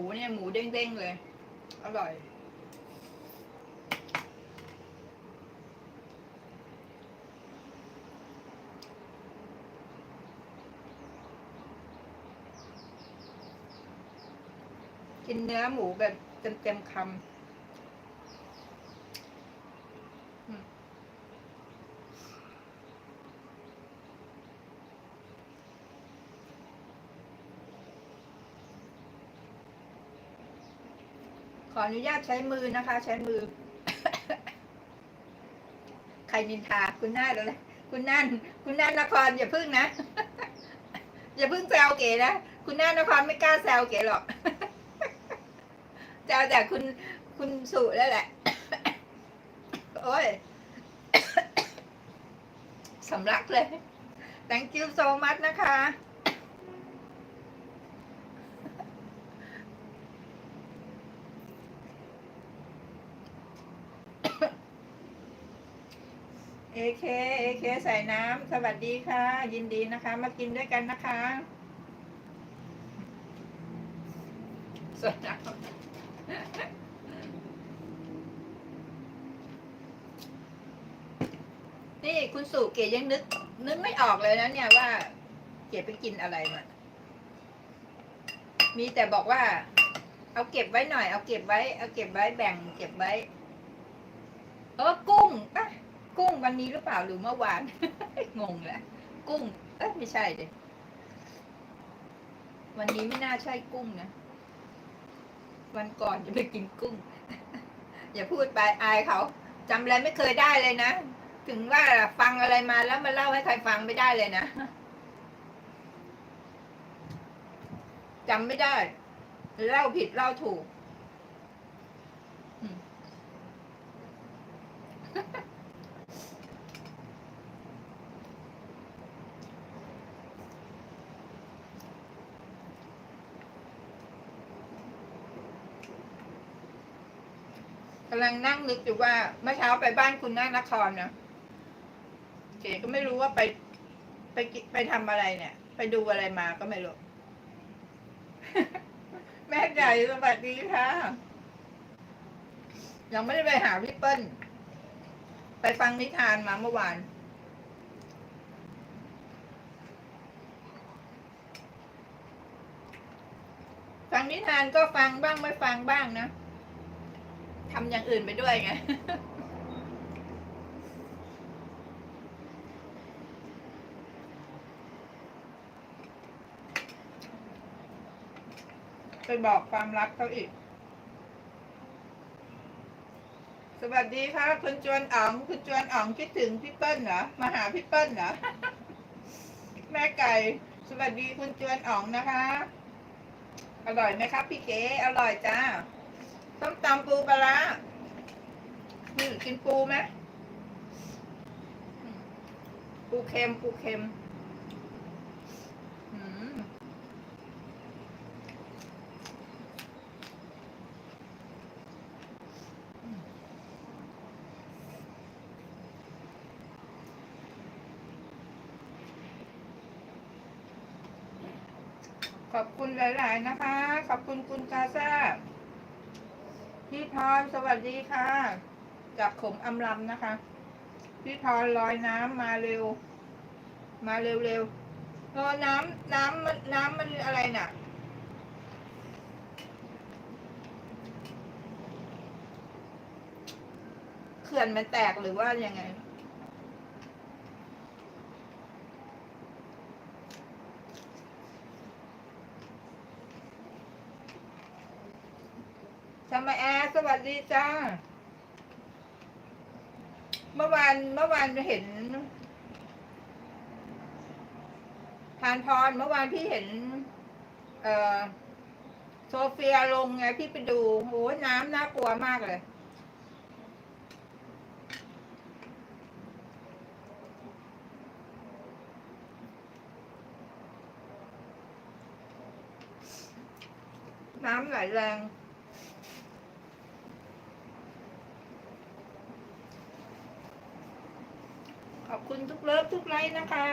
มูเนี่ยหมูเด้งๆเลย อร่อยกินเนื้อหมูแบบเต็มๆคำ ขออนุญาตใช้มือนะคะ ใช้มือ ใครนินทาคุณน่าเลยคุณน่านคุณน่านนครอย่าพึ่งนะ อย่าพึ่งแซวเก๋นะคุณน่านนครไม่กล้าแซวเก๋หรอกแซวแต่คุณคุณสุแล้วแหละ โอ้ยสำลักเลย thank you so much นะคะ เอเคเอเคใส่น้ำสวัสดีค่ะ ยินดีนะคะ มากินด้วยกันนะคะสวยนะนี่คุณสุเก๋ยังนึก นึกไม่ออกเลยนะเนี่ยว่า เก๋ไปกินอะไรมามีแต่บอกว่า เอาเก็บไว้หน่อย เอาเก็บไว้ เอาเก็บไว้แบ่ง เก็บไว้ เออกุ้งปะ กุ้งวันนี้หรือเปล่าหรือเมื่อวาน งงแล้วกุ้ง เอ้ยไม่ใช่เลยวันนี้ไม่น่าใช่กุ้งนะ วันก่อนจะไปกินกุ้ง อย่าพูดไปอายเขาจำอะไรไม่เคยได้เลยนะ ถึงว่าฟังอะไรมาแล้วมาเล่าให้ใครฟังไม่ได้เลยนะจำไม่ได้ เล่าผิดเล่าถูก กำลังนั่งนึกอยู่ว่าเมื่อเช้าไปบ้านคุณนานครนะเก๋ก็ไม่รู้ว่าไปไปไปทำอะไรเนี่ย ไปดูอะไรมาก็ไม่รู้ แม่ใหญ่สวัสดีค่ะ ยังไม่ได้ไปหาพี่เปิ้ล ไปฟังนิทานมาเมื่อวานฟังนิทานก็ฟังบ้างไม่ฟังบ้างนะ ทำอย่างอื่นไปด้วยไง ไปบอกความรักเขาอีก สวัสดีค่ะคุณจวนอ๋องคุณจวนอ๋องคิดถึงพี่เปิ้ลเหรอ มาหาพี่เปิ้ลเหรอ แม่ไก่ สวัสดีคุณจวนอ๋องนะคะ อร่อยไหมครับพี่เก๋อร่อยจ้า ต้มตำปูปลาร้านี่กินปูไหมปูเค็มปูเค็มขอบคุณหลาย ๆ นะคะ ขอบคุณคุณกาซ่า พี่พรสวัสดีค่ะ จากขมอำลำนะคะ พี่พรลอยน้ำมาเร็ว มาเร็วเร็วๆเออน้ำน้ำมันน้ำมันอะไรน่ะ เขื่อนมันแตกหรือว่ายังไง สมาแอร์สวัสดีจ้า เมื่อวานเมื่อวานเห็นทานพรเมื่อวานพี่เห็น เอ่อโซเฟียลงไงพี่ไปดูโหน้ำน่ากลัวมากเลยน้ำไหลแรง ขอบ คุณทุกเลิฟทุกไลค์นะคะ